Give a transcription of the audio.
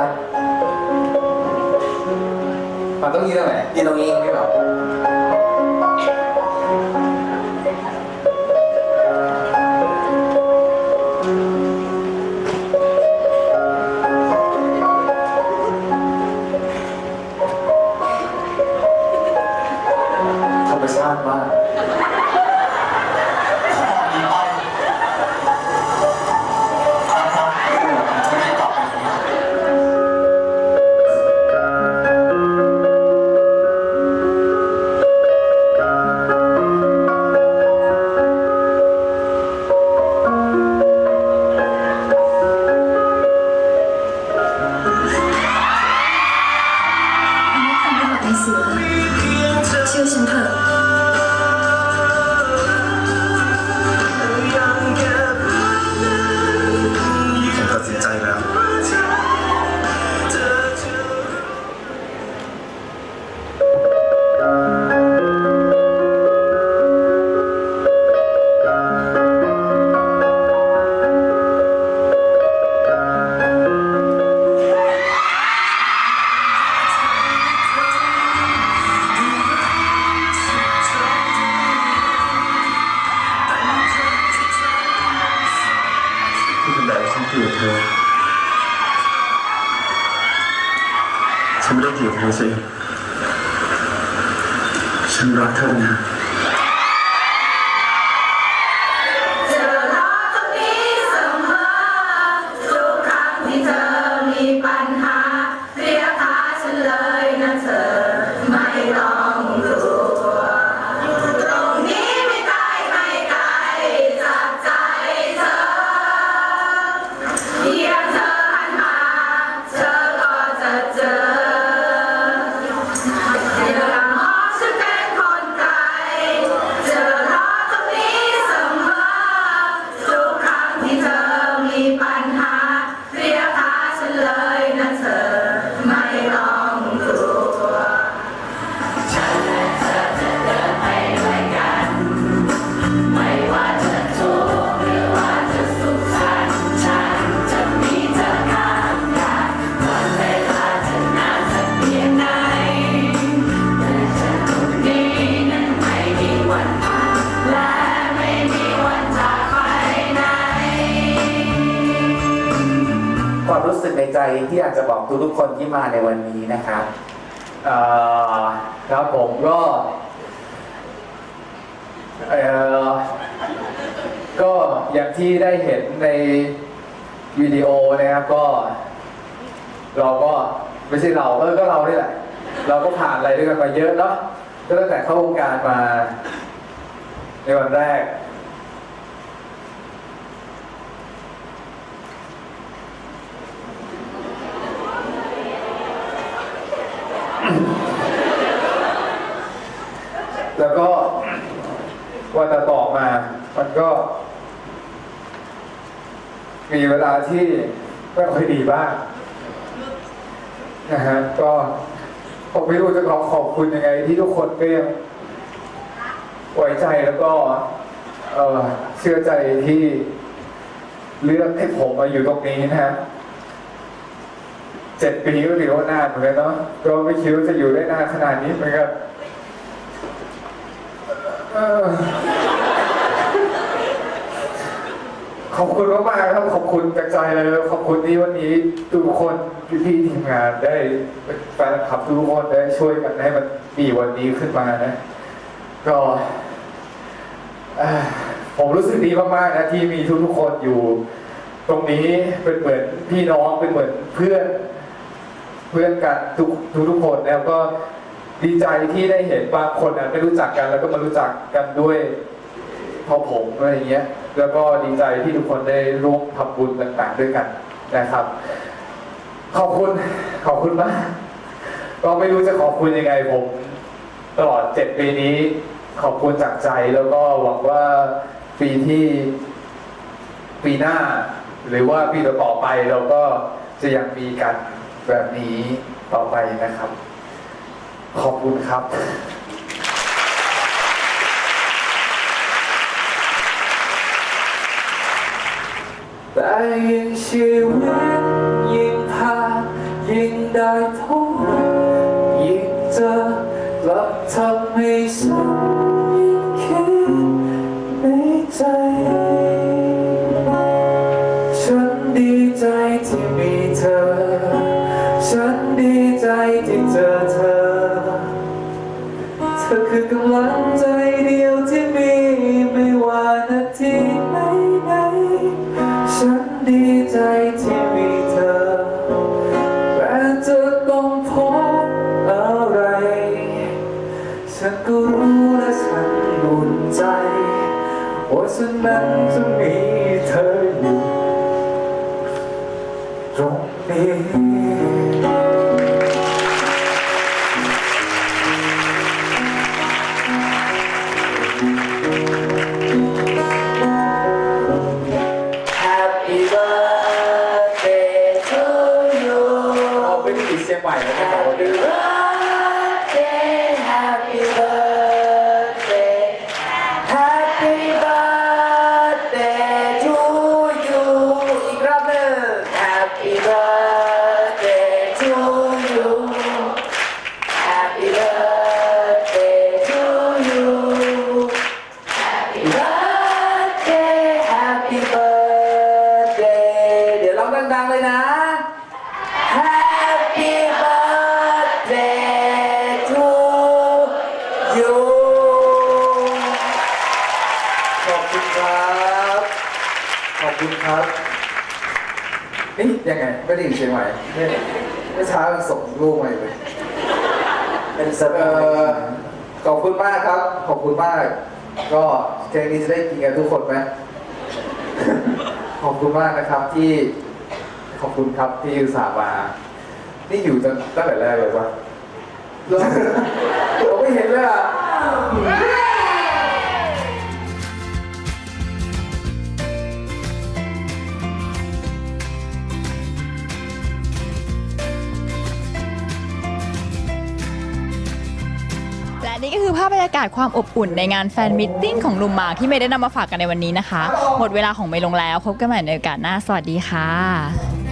ครับมันต้องยืนตรงไหนยืนตรงนี้พี่บอก อยู่กับเธอ ฉันไม่ได้อยู่กับเธอสิฉันรักเธอนะจะ ใจที่อยากจะบอกทุกๆคนที่มาในวันนี้นะครับเอ่อครับผมก็เอ่อก็อย่างที่ได้เห็นในวิดีโอนะครับก็ เราก็ไม่ใช่เราเออก็เรานี่แหละ เราก็ผ่านอะไรด้วยกันมาเยอะเนาะก็ตั้งแต่เข้าวงการมา ในวันแรก แล้วก็วันต่อมา มันก็ มีเวลาที่ไม่ค่อยดีบ้างนะฮะก็ผมไม่รู้จะขอขอบคุณยังไง ที่ทุกคนก็ยังไว้ใจแล้วก็เเชื่อใจที่เลือกให้ผมมาอยู่ตรงนี้นะฮะเจ็ดปีก็ถือว่านานเหมือนกันเนาะก็ไม่คิดว่าจะอยู่ได้นานขนาดนี้เหมือนกัน ออขอบคุณมากๆครับขอบคุณจากใจเลยขอบคุณที่วันนี้ทุกคนพี่ๆทีมงานได้แฟนคลับทุกคนได้ช่วยกันให้มันมีวันนี้ขึ้นมานะ ก็เอ่อผมรู้สึกดีมากๆนะที่มีทุกๆคนอยู่ ตรงนี้เป็นเหมือนพี่น้องเป็นเหมือนเพื่อน เพื่อนกันทุกทุกทุกคนแล้วก็ ดีใจที่ได้เห็นบางคนนะไม่รู้จักกัน แล้วก็มารู้จักกันด้วยเพอผมอะไรเงี้ย แล้วก็ดีใจที่ทุกคนได้ร่วมทำบุญต่างๆ ด้วยกันนะครับ ขอบคุณขอบคุณมากก็ไม่รู้จะขอบคุณยังไงผมตลอดเจ็ดปีนี้ ขอบคุณจากใจแล้วก็หวังว่าปีที่ปีหน้า หรือว่าปีต่อๆไปเราก็จะยังมีกันแบบนี้ต่อไปนะครับ ขอบคุณครับ แต่ยิ่งชีวิตยิ่งพายิ่งได้ทุกยิ่งเจอกลับทำให้ฉัน ว่าฉันนั้นจะมี you ขอบคุณครับ ขอบคุณครับนี่ยังไง ไม่ได้อยู่เชียงใหม่เนี่ยเมื่อเช้ายังส่งรูปมาอยู่เลยเป็นสเอ่เปอขอบคุณมากครับ ขอบคุณมาก ก็เพลงนี้จะได้กินกันทุกคนไหม ขอบคุณมากนะครับที่ขอบคุณครับที่อุตส่าห์มา นี่อยู่ตั้งตั้งแต่แรกเลยปะ นี่ก็คือภาพบรรยากาศความอบอุ่นในงานแฟนมิทติ้งของหนุ่มหมากที่เมย์ได้นำมาฝากกันในวันนี้นะคะ หมดเวลาของเมย์ลงแล้ว พบกันใหม่ในโอกาสหน้า สวัสดีค่ะ